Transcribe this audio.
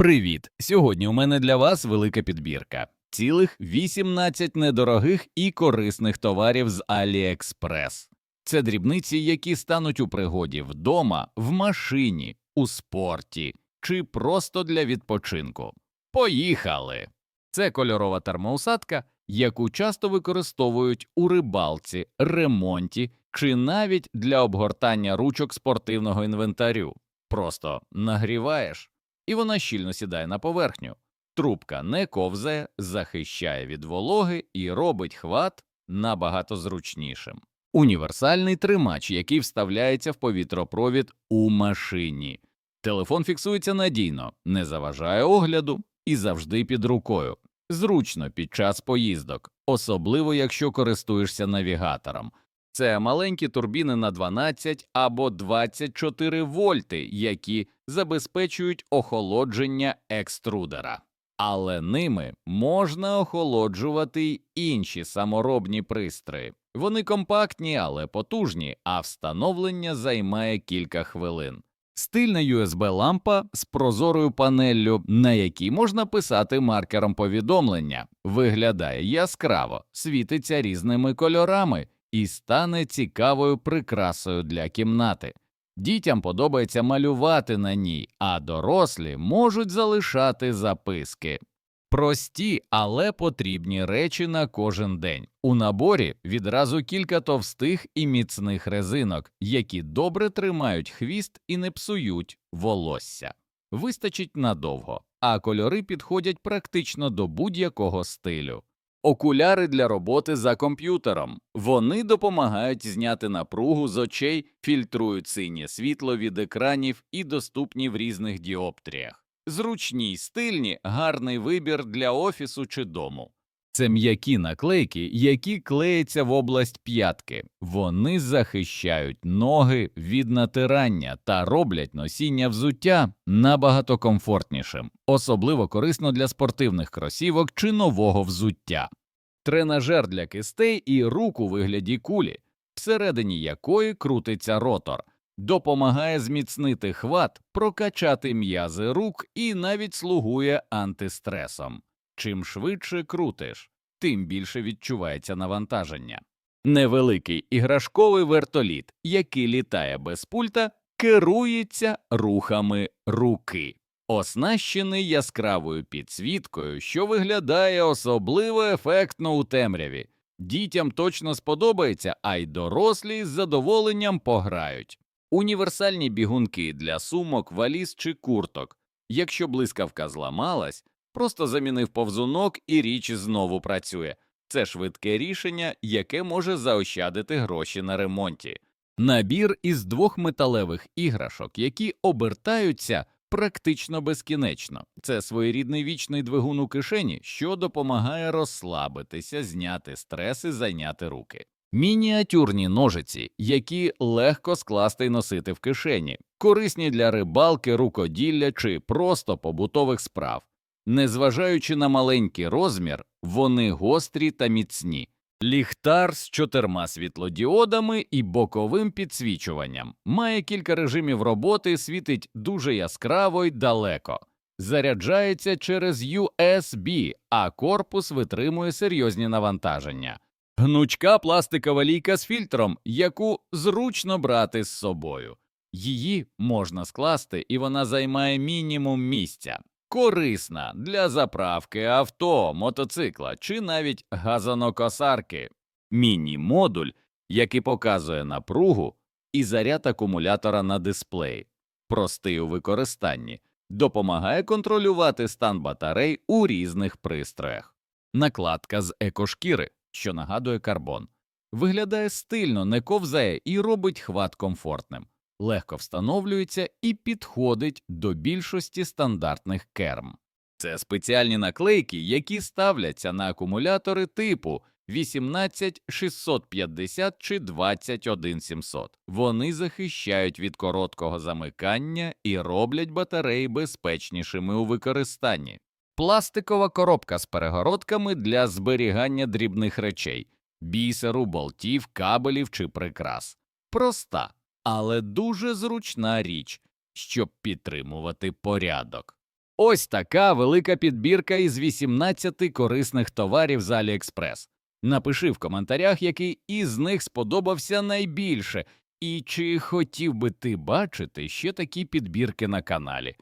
Привіт! Сьогодні у мене для вас велика підбірка. Цілих 18 недорогих і корисних товарів з AliExpress. Це дрібниці, які стануть у пригоді вдома, в машині, у спорті чи просто для відпочинку. Поїхали! Це кольорова термоусадка, яку часто використовують у рибалці, ремонті чи навіть для обгортання ручок спортивного інвентарю. Просто нагріваєш, і вона щільно сідає на поверхню. Трубка не ковзає, захищає від вологи і робить хват набагато зручнішим. Універсальний тримач, який вставляється в повітропровід у машині. Телефон фіксується надійно, не заважає огляду і завжди під рукою. Зручно під час поїздок, особливо якщо користуєшся навігатором. Це маленькі турбіни на 12 або 24 вольти, які забезпечують охолодження екструдера. Але ними можна охолоджувати й інші саморобні пристрої. Вони компактні, але потужні, а встановлення займає кілька хвилин. Стильна USB-лампа з прозорою панеллю, на якій можна писати маркером повідомлення, виглядає яскраво, світиться різними кольорами і стане цікавою прикрасою для кімнати. Дітям подобається малювати на ній, а дорослі можуть залишати записки. Прості, але потрібні речі на кожен день. У наборі відразу кілька товстих і міцних резинок, які добре тримають хвіст і не псують волосся. Вистачить надовго, а кольори підходять практично до будь-якого стилю. Окуляри для роботи за комп'ютером. Вони допомагають зняти напругу з очей, фільтрують синє світло від екранів і доступні в різних діоптріях. Зручні й стильні, гарний вибір для офісу чи дому. Це м'які наклейки, які клеяться в область п'ятки. Вони захищають ноги від натирання та роблять носіння взуття набагато комфортнішим, особливо корисно для спортивних кросівок чи нового взуття. Тренажер для кистей і рук у вигляді кулі, всередині якої крутиться ротор, допомагає зміцнити хват, прокачати м'язи рук і навіть слугує антистресом. Чим швидше крутиш, тим більше відчувається навантаження. Невеликий іграшковий вертоліт, який літає без пульта, керується рухами руки, оснащений яскравою підсвіткою, що виглядає особливо ефектно у темряві. Дітям точно сподобається, а й дорослі з задоволенням пограють. Універсальні бігунки для сумок, валіз чи курток. Якщо блискавка зламалась, просто замінив повзунок і річ знову працює. Це швидке рішення, яке може заощадити гроші на ремонті. Набір із двох металевих іграшок, які обертаються практично безкінечно. Це своєрідний вічний двигун у кишені, що допомагає розслабитися, зняти стрес і зайняти руки. Мініатюрні ножиці, які легко скласти й носити в кишені, корисні для рибалки, рукоділля чи просто побутових справ. Незважаючи на маленький розмір, вони гострі та міцні. Ліхтар з чотирма світлодіодами і боковим підсвічуванням має кілька режимів роботи, світить дуже яскраво й далеко, заряджається через USB, а корпус витримує серйозні навантаження. Гнучка пластикова лійка з фільтром, яку зручно брати з собою. Її можна скласти, і вона займає мінімум місця. Корисна для заправки авто, мотоцикла чи навіть газонокосарки. Міні-модуль, який показує напругу і заряд акумулятора на дисплеї. Простий у використанні, допомагає контролювати стан батарей у різних пристроях. Накладка з екошкіри що нагадує карбон. Виглядає стильно, не ковзає і робить хват комфортним, легко встановлюється і підходить до більшості стандартних керм. Це спеціальні наклейки, які ставляться на акумулятори типу 18650 чи 21700. Вони захищають від короткого замикання і роблять батареї безпечнішими у використанні. Пластикова коробка з перегородками для зберігання дрібних речей, бісеру, болтів, кабелів чи прикрас. Проста, але дуже зручна річ, щоб підтримувати порядок. Ось така велика підбірка із 18 корисних товарів з AliExpress. Напиши в коментарях, який із них сподобався найбільше, і чи хотів би ти бачити ще такі підбірки на каналі.